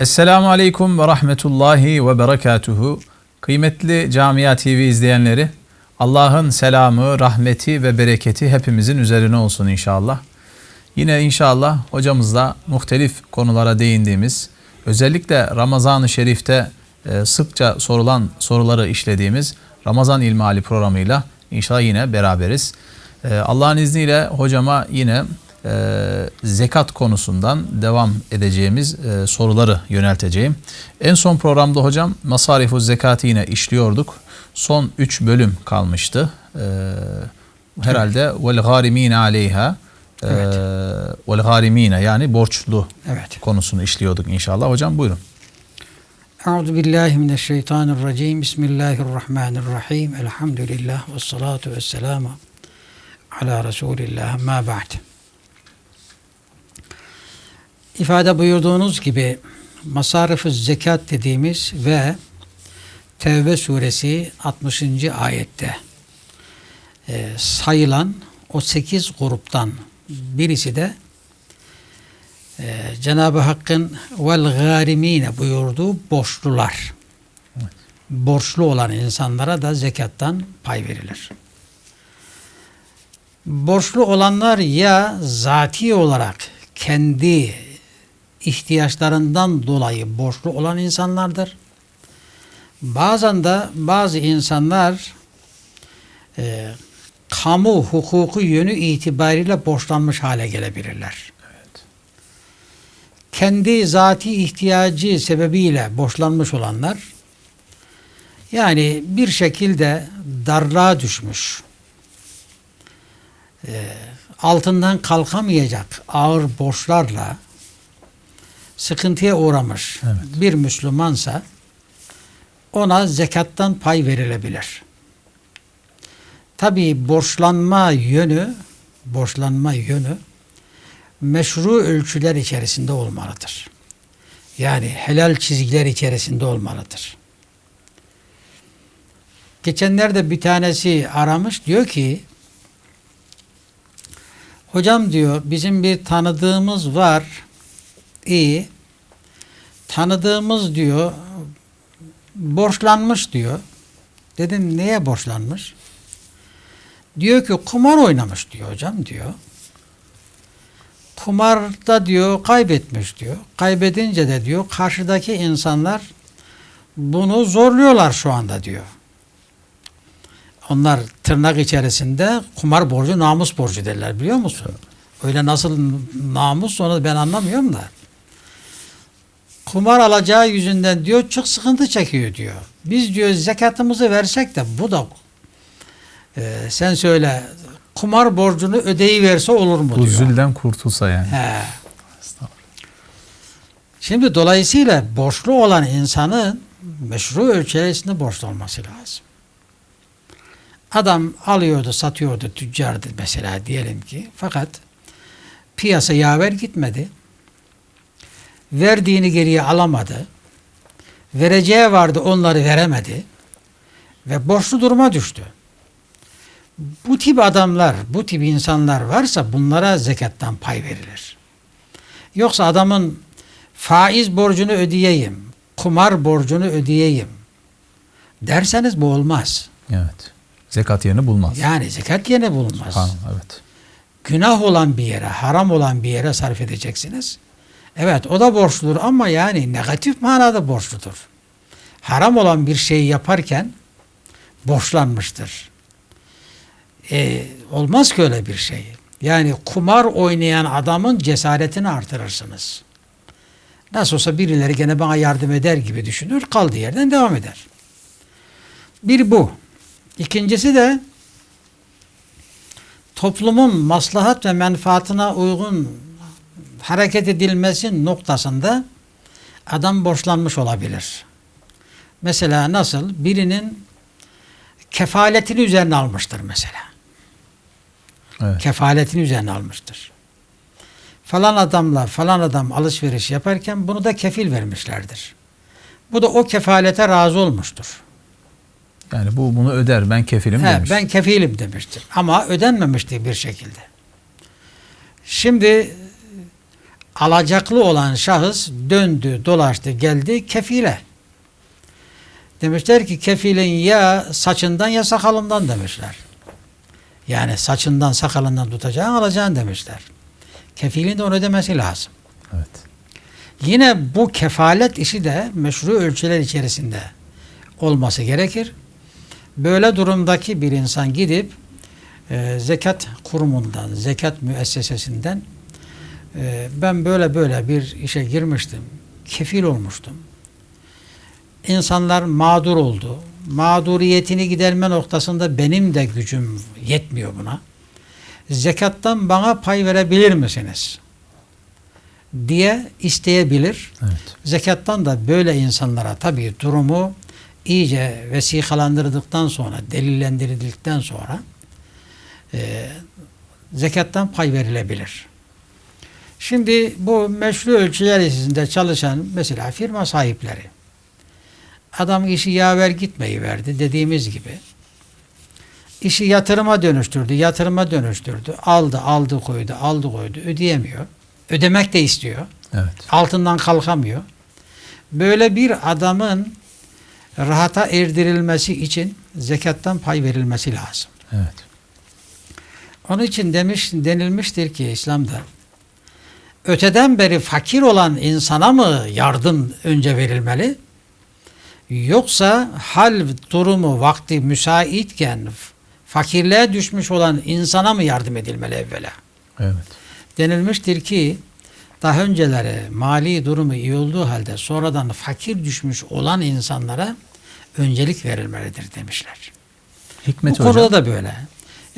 Esselamu Aleyküm ve Rahmetullahi ve Berekatuhu. Kıymetli Camia TV izleyenleri, Allah'ın selamı, rahmeti ve bereketi hepimizin üzerine olsun inşallah. Yine inşallah hocamızla muhtelif konulara değindiğimiz, özellikle Ramazan-ı Şerif'te e, sıkça sorulan soruları işlediğimiz Ramazan İlmihali programıyla inşallah yine beraberiz. E, Allah'ın izniyle hocama yine e, zekat konusundan devam edeceğimiz e, soruları yönelteceğim. En son programda hocam masarifu zekatı yine işliyorduk. Son 3 bölüm kalmıştı. E, herhalde vel garimine aleyha e, Evet. vel garimine yani borçlu Evet. konusunu işliyorduk inşallah. Hocam buyurun. Euzu billahi mineşşeytanirracim. Bismillahirrahmanirrahim. Elhamdülillah ve salatu ve selamu ala Resulillah. Ma ba'd. İfade buyurduğunuz gibi masarif zekat dediğimiz ve Tevbe suresi 60. ayette e, sayılan o 8 gruptan birisi de e, Cenab-ı Hakk'ın vel garimine buyurduğu borçlular. Borçlu olan insanlara da zekattan pay verilir. Borçlu olanlar ya zati olarak kendi ihtiyaçlarından dolayı borçlu olan insanlardır. Bazen de bazı insanlar e, kamu hukuku yönü itibariyle borçlanmış hale gelebilirler kendi zati ihtiyacı sebebiyle borçlanmış olanlar yani bir şekilde darlığa düşmüş e, altından kalkamayacak ağır borçlarla sıkıntıya uğramış Evet. bir Müslümansa ona zekattan pay verilebilir. Tabi borçlanma yönü borçlanma yönü meşru ölçüler içerisinde olmalıdır. Yani helal çizgiler içerisinde olmalıdır. Geçenlerde bir tanesi aramış diyor ki hocam diyor bizim bir tanıdığımız var iyi tanıdığımız diyor borçlanmış diyor. Dedim neye borçlanmış? Diyor ki kumar oynamış diyor hocam diyor. Kumarda diyor kaybetmiş diyor. Kaybedince de diyor karşıdaki insanlar bunu zorluyorlar şu anda diyor. Onlar tırnak içerisinde kumar borcu namus borcu derler biliyor musun? Öyle nasıl namus onu ben anlamıyorum da. Kumar alacağı yüzünden diyor çok sıkıntı çekiyor diyor. Biz diyor zekatımızı versek de bu da e, sen söyle kumar borcunu ödeyiverse olur mu Bu diyor. zülden kurtulsa yani. He. Şimdi dolayısıyla borçlu olan insanın meşru ölçüsünde borçlu olması lazım. Adam alıyordu, satıyordu, tüccardı mesela diyelim ki. Fakat piyasa yaver gitmedi. Verdiğini geriye alamadı. Vereceği vardı, onları veremedi. Ve borçlu duruma düştü. Bu tip adamlar, bu tip insanlar varsa bunlara zekattan pay verilir. Yoksa adamın faiz borcunu ödeyeyim, kumar borcunu ödeyeyim derseniz bu olmaz. Evet. Zekat yerini bulmaz. Yani zekat yerine bulunmaz. Subhanallah, evet. Günah olan bir yere, haram olan bir yere sarf edeceksiniz. Evet o da borçludur ama yani negatif manada borçludur. Haram olan bir şeyi yaparken borçlanmıştır. E, olmaz ki öyle bir şey. Yani kumar oynayan adamın cesaretini artırırsınız. Nasıl olsa birileri gene bana yardım eder gibi düşünür, kaldığı yerden devam eder. Bir bu. İkincisi de toplumun maslahat ve menfaatına uygun hareket edilmesi noktasında adam borçlanmış olabilir. Mesela nasıl? Birinin kefaletini üzerine almıştır mesela. Evet. Kefaletini üzerine almıştır. Falan adamla falan adam alışveriş yaparken bunu da kefil vermişlerdir. Bu da o kefalete razı olmuştur. Yani bu bunu öder ben kefilim He, demiş. ben kefilim demiştir. Ama ödenmemişti bir şekilde. Şimdi alacaklı olan şahıs döndü, dolaştı, geldi kefile. Demişler ki kefilin ya saçından ya sakalından demişler. Yani saçından sakalından tutacağın alacağın demişler. Kefilin de onu ödemesi lazım. Evet. Yine bu kefalet işi de meşru ölçüler içerisinde olması gerekir. Böyle durumdaki bir insan gidip e, zekat kurumundan, zekat müessesesinden e, ben böyle böyle bir işe girmiştim, kefil olmuştum. İnsanlar mağdur oldu. Mağduriyetini giderme noktasında benim de gücüm yetmiyor buna. Zekattan bana pay verebilir misiniz? diye isteyebilir. Evet. Zekattan da böyle insanlara tabii durumu iyice vesikalandırdıktan sonra, delillendirildikten sonra e, zekattan pay verilebilir. Şimdi bu meşru ölçüler içerisinde çalışan mesela firma sahipleri adam işi yaver gitmeyi verdi dediğimiz gibi işi yatırıma dönüştürdü, yatırıma dönüştürdü. Aldı, aldı koydu, aldı koydu. Ödeyemiyor. Ödemek de istiyor Evet. altından kalkamıyor. Böyle bir adamın rahata erdirilmesi için zekattan pay verilmesi lazım. Evet. Onun için demiş denilmiştir ki İslam'da öteden beri fakir olan insana mı yardım önce verilmeli? Yoksa hal durumu vakti müsaitken fakirliğe düşmüş olan insana mı yardım edilmeli evvela? Evet. denilmiştir ki daha önceleri mali durumu iyi olduğu halde sonradan fakir düşmüş olan insanlara öncelik verilmelidir demişler. Hikmet Bu konuda hocam. da böyle.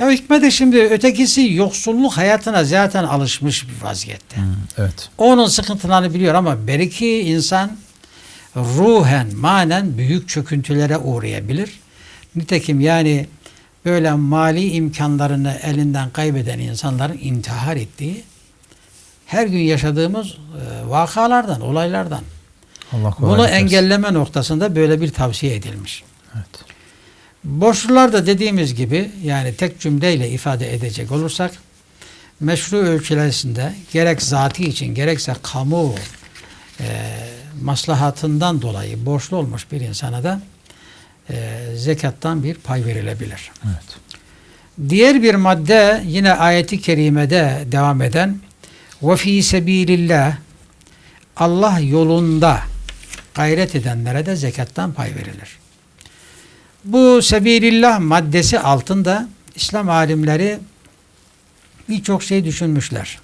Ya hikmeti şimdi ötekisi yoksulluk hayatına zaten alışmış bir vaziyette. Hı, evet. Onun sıkıntılarını biliyor ama belki insan ruhen, manen büyük çöküntülere uğrayabilir. Nitekim yani böyle mali imkanlarını elinden kaybeden insanların intihar ettiği her gün yaşadığımız e, vakalardan, olaylardan. Allah Bunu engelleme noktasında böyle bir tavsiye edilmiş. Evet. Borçlular da dediğimiz gibi yani tek cümleyle ifade edecek olursak meşru ölçülerisinde gerek zati için gerekse kamu e, maslahatından dolayı borçlu olmuş bir insana da e, zekattan bir pay verilebilir. Evet. Diğer bir madde yine ayeti kerimede devam eden ve fi sebilillah Allah yolunda gayret edenlere de zekattan pay verilir. Bu sebilillah maddesi altında İslam alimleri birçok şey düşünmüşler.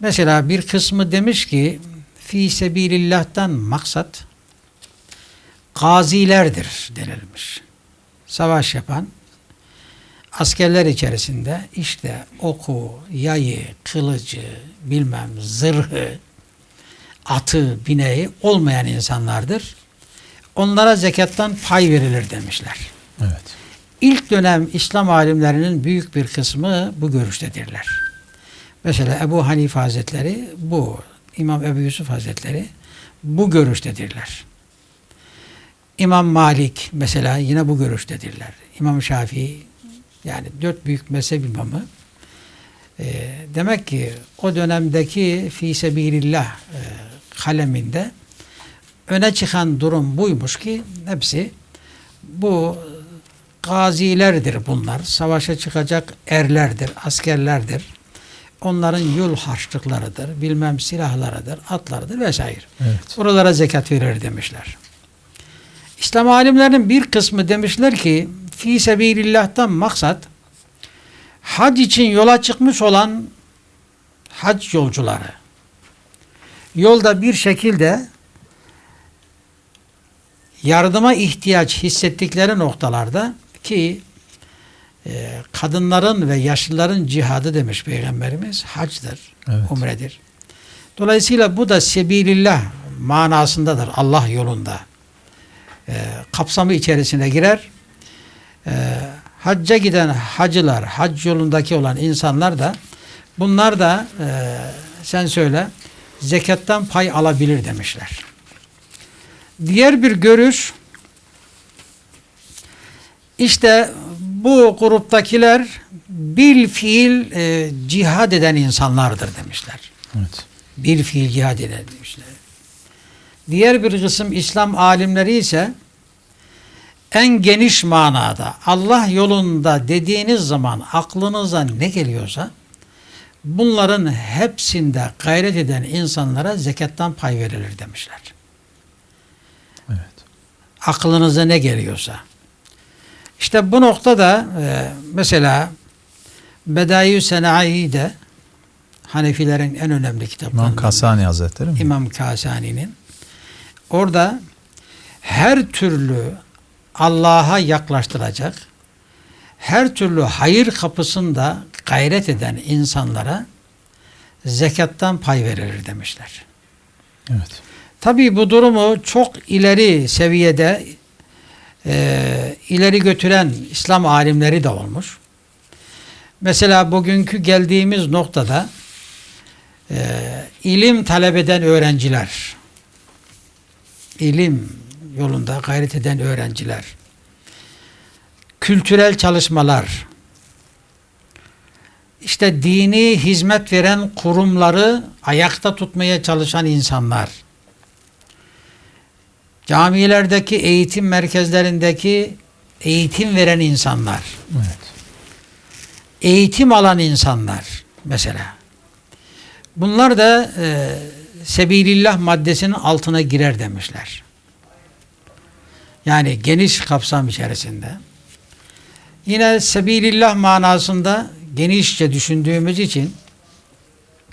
Mesela bir kısmı demiş ki fi sebilillah'tan maksat gazilerdir denilmiş. Savaş yapan askerler içerisinde işte oku, yayı, kılıcı, bilmem zırhı, atı, bineği olmayan insanlardır. Onlara zekattan pay verilir demişler. Evet. İlk dönem İslam alimlerinin büyük bir kısmı bu görüştedirler. Mesela Ebu Hanife Hazretleri bu, İmam Ebu Yusuf Hazretleri bu görüştedirler. İmam Malik mesela yine bu görüştedirler. İmam Şafii yani dört büyük mezhep imamı e, demek ki o dönemdeki fi sebilillah e, kaleminde öne çıkan durum buymuş ki hepsi bu gazilerdir bunlar. Savaşa çıkacak erlerdir, askerlerdir. Onların yol harçlıklarıdır, bilmem silahlarıdır, atlarıdır vesaire. Evet. Buralara zekat verir demişler. İslam alimlerinin bir kısmı demişler ki fi sebilillah'tan maksat hac için yola çıkmış olan hac yolcuları. Yolda bir şekilde yardıma ihtiyaç hissettikleri noktalarda ki e, kadınların ve yaşlıların cihadı demiş Peygamberimiz hacdır, Evet. umredir. Dolayısıyla bu da sebilillah manasındadır Allah yolunda. E, kapsamı içerisine girer. E, hacca giden hacılar, hac yolundaki olan insanlar da bunlar da e, sen söyle zekattan pay alabilir demişler. Diğer bir görüş işte bu gruptakiler bil fiil e, cihad eden insanlardır demişler. Evet. Bir fiil cihad eder demişler. Diğer bir kısım İslam alimleri ise en geniş manada Allah yolunda dediğiniz zaman aklınıza ne geliyorsa bunların hepsinde gayret eden insanlara zekattan pay verilir demişler. Aklınıza ne geliyorsa. İşte bu noktada e, mesela Bedai Sena'i'de Hanefilerin en önemli İmam kitaplarından Kasani Hazretleri mi? İmam Kasani'nin orada her türlü Allah'a yaklaştıracak her türlü hayır kapısında gayret eden insanlara zekattan pay verilir demişler. Evet. Tabii bu durumu çok ileri seviyede e, ileri götüren İslam alimleri de olmuş. Mesela bugünkü geldiğimiz noktada e, ilim talep eden öğrenciler, ilim yolunda gayret eden öğrenciler, kültürel çalışmalar, işte dini hizmet veren kurumları ayakta tutmaya çalışan insanlar, camilerdeki eğitim merkezlerindeki eğitim veren insanlar, Evet. eğitim alan insanlar mesela. Bunlar da e, Sebilillah maddesinin altına girer demişler. Yani geniş kapsam içerisinde. Yine Sebilillah manasında genişçe düşündüğümüz için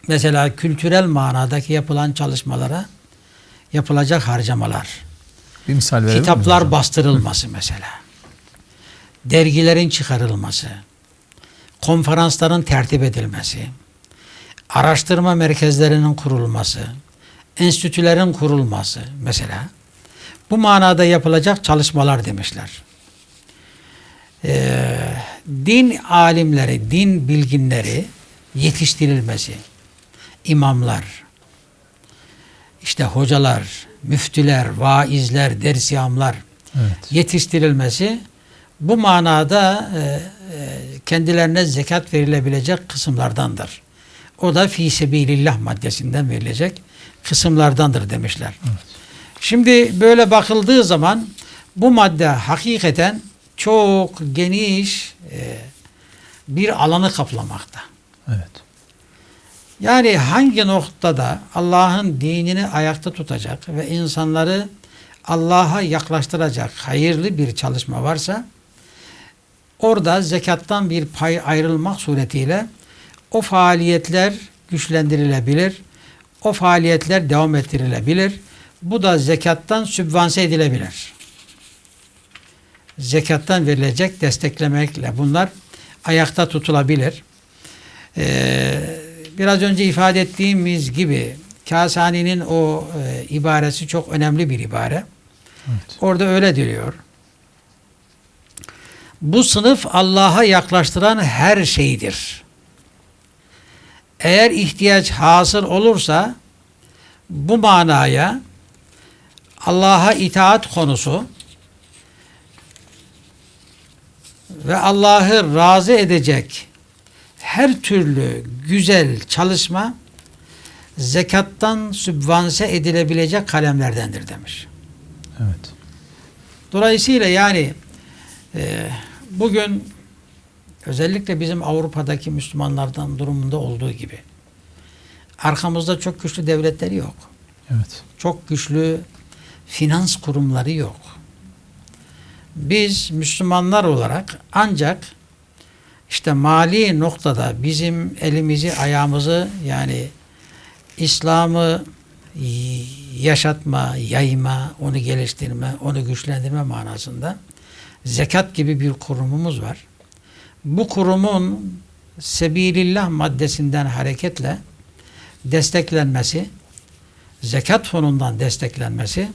mesela kültürel manadaki yapılan çalışmalara yapılacak harcamalar, Bir misal verebilir kitaplar hocam? bastırılması mesela, dergilerin çıkarılması, konferansların tertip edilmesi, araştırma merkezlerinin kurulması, enstitülerin kurulması mesela. Bu manada yapılacak çalışmalar demişler. Ee, din alimleri, din bilginleri yetiştirilmesi, imamlar, işte hocalar, müftüler, vaizler, dersiyamlar Evet. yetiştirilmesi bu manada e, e, kendilerine zekat verilebilecek kısımlardandır. O da fi sebilillah maddesinden verilecek kısımlardandır demişler. Şimdi böyle bakıldığı zaman bu madde hakikaten çok geniş e, bir alanı kaplamakta. Evet. Yani hangi noktada Allah'ın dinini ayakta tutacak ve insanları Allah'a yaklaştıracak hayırlı bir çalışma varsa orada zekattan bir pay ayrılmak suretiyle o faaliyetler güçlendirilebilir. O faaliyetler devam ettirilebilir. Bu da zekattan sübvanse edilebilir. Zekattan verilecek desteklemekle bunlar ayakta tutulabilir. Ee, biraz önce ifade ettiğimiz gibi Kasani'nin o e, ibaresi çok önemli bir ibare. Evet. Orada öyle diyor. Bu sınıf Allah'a yaklaştıran her şeydir. Eğer ihtiyaç hasıl olursa bu manaya Allah'a itaat konusu ve Allah'ı razı edecek her türlü güzel çalışma zekattan sübvanse edilebilecek kalemlerdendir demiş. Evet. Dolayısıyla yani e, bugün özellikle bizim Avrupa'daki Müslümanlardan durumunda olduğu gibi arkamızda çok güçlü devletleri yok. Evet. Çok güçlü finans kurumları yok. Biz Müslümanlar olarak ancak işte mali noktada bizim elimizi ayağımızı yani İslam'ı yaşatma, yayma, onu geliştirme, onu güçlendirme manasında zekat gibi bir kurumumuz var. Bu kurumun Sebilillah maddesinden hareketle desteklenmesi, zekat fonundan desteklenmesi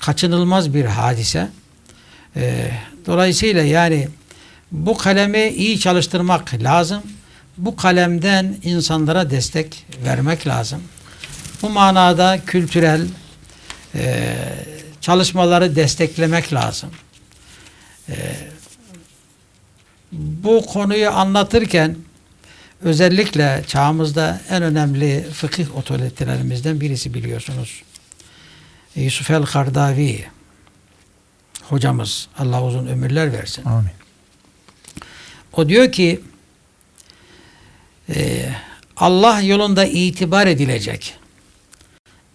kaçınılmaz bir hadise. Ee, dolayısıyla yani bu kalemi iyi çalıştırmak lazım. Bu kalemden insanlara destek vermek lazım. Bu manada kültürel e, çalışmaları desteklemek lazım. E, bu konuyu anlatırken Özellikle çağımızda en önemli fıkıh otoritelerimizden birisi biliyorsunuz. Yusuf el-Kardavi hocamız Allah uzun ömürler versin. Amin. O diyor ki e, Allah yolunda itibar edilecek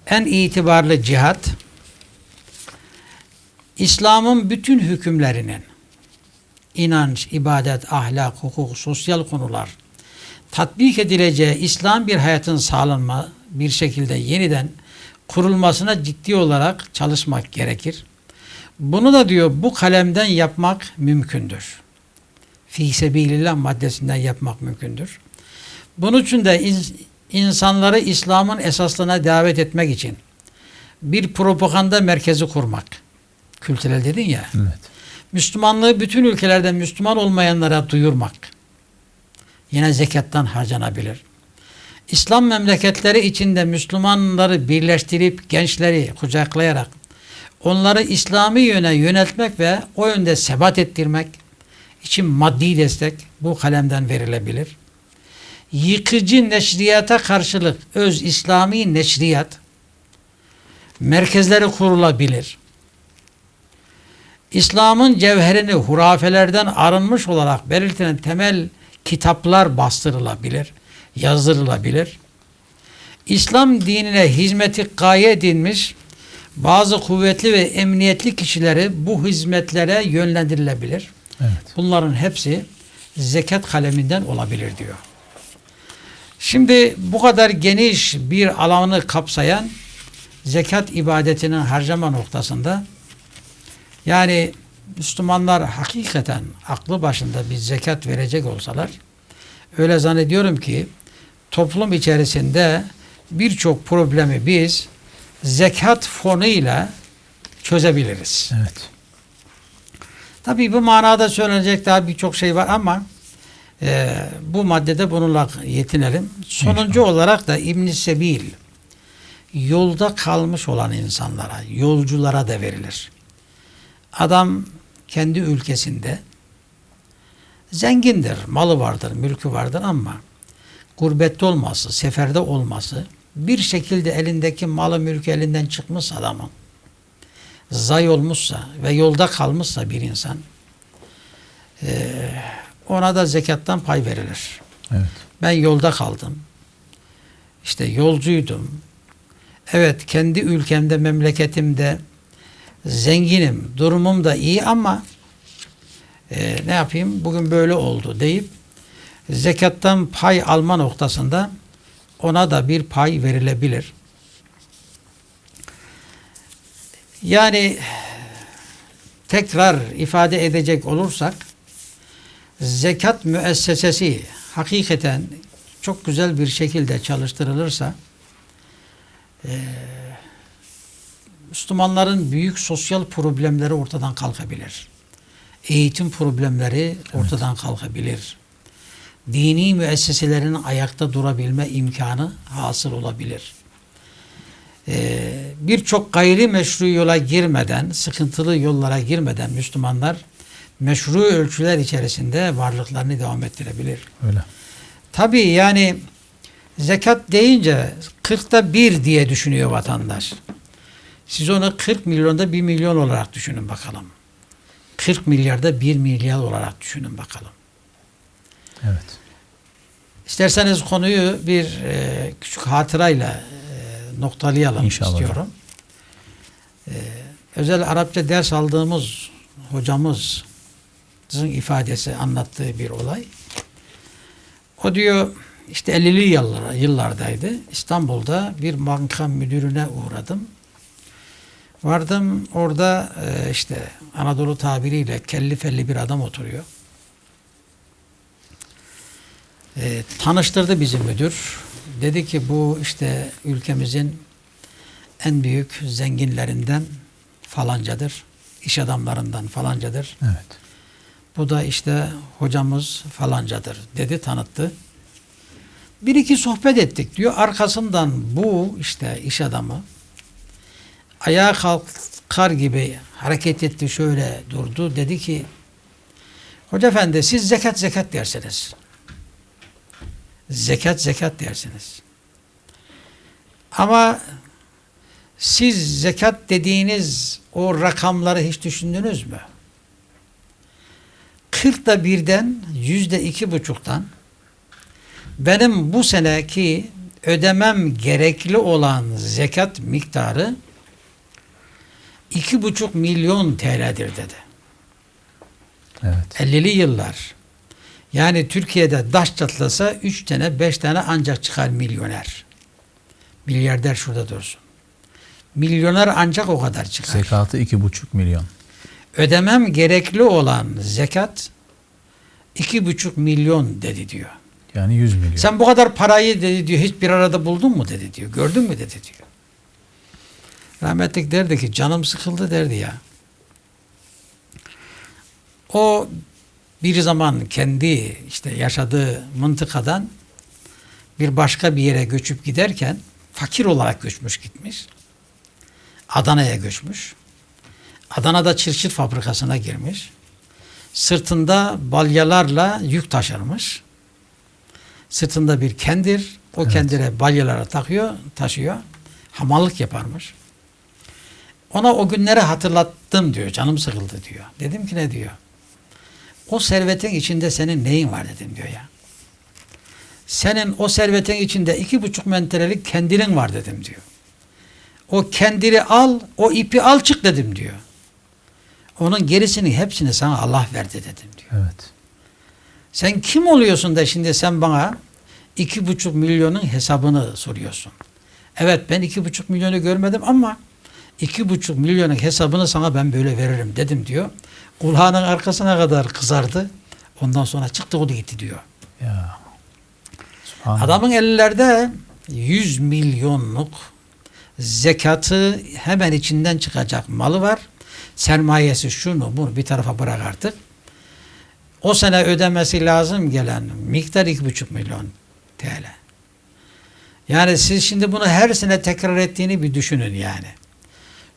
en itibarlı cihat İslam'ın bütün hükümlerinin inanç, ibadet, ahlak, hukuk, sosyal konular tatbik edileceği İslam bir hayatın sağlanma bir şekilde yeniden kurulmasına ciddi olarak çalışmak gerekir. Bunu da diyor bu kalemden yapmak mümkündür. Fi sebilillah maddesinden yapmak mümkündür. Bunun için de in- insanları İslam'ın esaslarına davet etmek için bir propaganda merkezi kurmak. Kültürel dedin ya. Evet. Müslümanlığı bütün ülkelerde Müslüman olmayanlara duyurmak. Yine zekattan harcanabilir. İslam memleketleri içinde Müslümanları birleştirip gençleri kucaklayarak onları İslami yöne yöneltmek ve o yönde sebat ettirmek için maddi destek bu kalemden verilebilir. Yıkıcı neşriyata karşılık öz İslami neşriyat merkezleri kurulabilir. İslam'ın cevherini hurafelerden arınmış olarak belirtilen temel kitaplar bastırılabilir, yazdırılabilir. İslam dinine hizmeti gaye edilmiş bazı kuvvetli ve emniyetli kişileri bu hizmetlere yönlendirilebilir. Evet. Bunların hepsi zekat kaleminden olabilir diyor. Şimdi bu kadar geniş bir alanı kapsayan zekat ibadetinin harcama noktasında yani Müslümanlar hakikaten aklı başında bir zekat verecek olsalar öyle zannediyorum ki toplum içerisinde birçok problemi biz zekat fonuyla çözebiliriz. Evet. Tabii bu manada söylenecek daha birçok şey var ama e, bu maddede bununla yetinelim. Sonuncu olarak da İbn Sebil yolda kalmış olan insanlara, yolculara da verilir. Adam kendi ülkesinde zengindir, malı vardır, mülkü vardır ama gurbette olması, seferde olması, bir şekilde elindeki malı mülkü elinden çıkmış adamın, zay olmuşsa ve yolda kalmışsa bir insan, eee, ona da zekattan pay verilir. Evet. Ben yolda kaldım. İşte yolcuydum. Evet kendi ülkemde, memleketimde zenginim, durumum da iyi ama e, ne yapayım bugün böyle oldu deyip zekattan pay alma noktasında ona da bir pay verilebilir. Yani tekrar ifade edecek olursak zekat müessesesi hakikaten çok güzel bir şekilde çalıştırılırsa eee, Müslümanların büyük sosyal problemleri ortadan kalkabilir. Eğitim problemleri ortadan kalkabilir. Dini müesseselerin ayakta durabilme imkanı hasıl olabilir. Ee, Birçok gayri meşru yola girmeden, sıkıntılı yollara girmeden Müslümanlar meşru ölçüler içerisinde varlıklarını devam ettirebilir. Öyle. Tabii yani zekat deyince 40'ta bir diye düşünüyor vatandaş. Siz onu 40 milyonda 1 milyon olarak düşünün bakalım. 40 milyarda 1 milyar olarak düşünün bakalım. Evet. İsterseniz konuyu bir e, küçük hatırayla noktalayalım İnşallah istiyorum. E, özel Arapça ders aldığımız hocamızın ifadesi anlattığı bir olay. O diyor işte 50'li yıllar, yıllardaydı. İstanbul'da bir banka müdürüne uğradım. Vardım orada e, işte Anadolu tabiriyle kelli felli bir adam oturuyor. E, tanıştırdı bizi müdür. Dedi ki bu işte ülkemizin en büyük zenginlerinden falancadır. iş adamlarından falancadır. Evet. Bu da işte hocamız falancadır dedi tanıttı. Bir iki sohbet ettik diyor. Arkasından bu işte iş adamı ayağa kalkar gibi hareket etti şöyle durdu. Dedi ki Hoca efendi siz zekat zekat dersiniz. Zekat zekat dersiniz. Ama siz zekat dediğiniz o rakamları hiç düşündünüz mü? Kırkta birden yüzde iki buçuktan benim bu seneki ödemem gerekli olan zekat miktarı iki buçuk milyon TL'dir dedi. Evet. 50'li yıllar. Yani Türkiye'de daş çatlasa 3 tane 5 tane ancak çıkar milyoner. Milyarder şurada dursun. Milyoner ancak o kadar çıkar. Zekatı iki buçuk milyon. Ödemem gerekli olan zekat iki buçuk milyon dedi diyor. Yani 100 milyon. Sen bu kadar parayı dedi diyor hiç bir arada buldun mu dedi diyor. Gördün mü dedi diyor. Rahmetlik derdi ki canım sıkıldı derdi ya. O bir zaman kendi işte yaşadığı mıntıkadan bir başka bir yere göçüp giderken fakir olarak göçmüş gitmiş. Adana'ya göçmüş. Adana'da çırçır fabrikasına girmiş. Sırtında balyalarla yük taşırmış. Sırtında bir kendir. O Evet. kendire balyalara takıyor, taşıyor. Hamallık yaparmış. Ona o günleri hatırlattım diyor. Canım sıkıldı diyor. Dedim ki ne diyor? O servetin içinde senin neyin var dedim diyor ya. Senin o servetin içinde iki buçuk mentrelik kendinin var dedim diyor. O kendiri al, o ipi al çık dedim diyor. Onun gerisini hepsini sana Allah verdi dedim diyor. Evet. Sen kim oluyorsun da şimdi sen bana iki buçuk milyonun hesabını soruyorsun. Evet ben iki buçuk milyonu görmedim ama iki buçuk milyonun hesabını sana ben böyle veririm dedim diyor. Kulağının arkasına kadar kızardı. Ondan sonra çıktı o da gitti diyor. Ya. Subhanallah. Adamın ellerde 100 milyonluk zekatı hemen içinden çıkacak malı var. Sermayesi şunu bunu bir tarafa bırak artık. O sene ödemesi lazım gelen miktar 2,5 milyon TL. Yani siz şimdi bunu her sene tekrar ettiğini bir düşünün yani.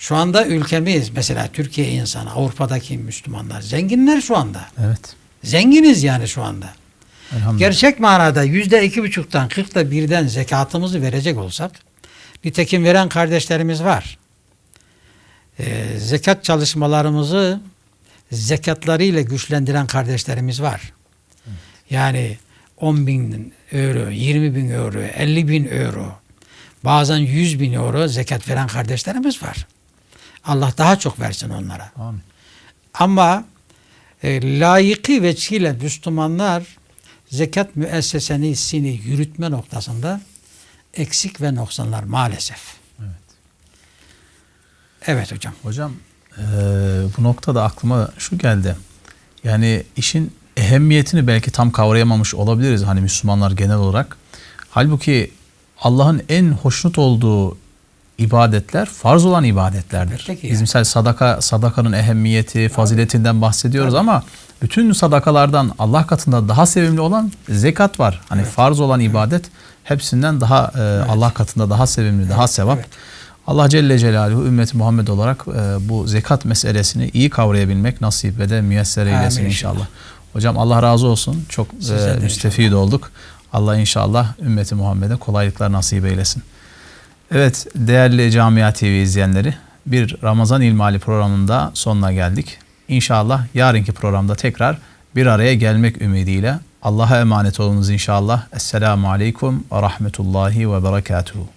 Şu anda ülkemiz mesela Türkiye insanı, Avrupa'daki Müslümanlar zenginler şu anda. Evet. Zenginiz yani şu anda. Gerçek manada yüzde iki buçuktan kırkta birden zekatımızı verecek olsak, nitekim veren kardeşlerimiz var. Ee, zekat çalışmalarımızı zekatlarıyla güçlendiren kardeşlerimiz var. Yani 10 bin euro, 20 bin euro, 50 bin euro, bazen 100 bin euro zekat veren kardeşlerimiz var. Allah daha çok versin onlara. Amin. Ama e, layıkı veçhiyle Müslümanlar zekat müessesenisini yürütme noktasında eksik ve noksanlar maalesef. Evet. Evet hocam. Hocam eee, bu noktada aklıma şu geldi. Yani işin ehemmiyetini belki tam kavrayamamış olabiliriz hani Müslümanlar genel olarak. Halbuki Allah'ın en hoşnut olduğu ibadetler farz olan ibadetlerdir. Elbette ki Biz ya. misal sadaka sadakanın ehemmiyeti, faziletinden bahsediyoruz ama bütün sadakalardan Allah katında daha sevimli olan zekat var. Hani farz olan ibadet hepsinden daha e, Allah katında daha sevimli, daha sevap. evet. Allah Celle Celaluhu ümmeti Muhammed olarak e, bu zekat meselesini iyi kavrayabilmek nasip ve de müyesser eylesin Amin inşallah. inşallah. Hocam Allah razı olsun. Çok e, müstefid olduk. Allah inşallah ümmeti Muhammed'e kolaylıklar nasip eylesin. Evet değerli Camia TV izleyenleri bir Ramazan İlmali programında sonuna geldik. İnşallah yarınki programda tekrar bir araya gelmek ümidiyle Allah'a emanet olunuz inşallah. Esselamu Aleyküm ve Rahmetullahi ve Berekatuhu.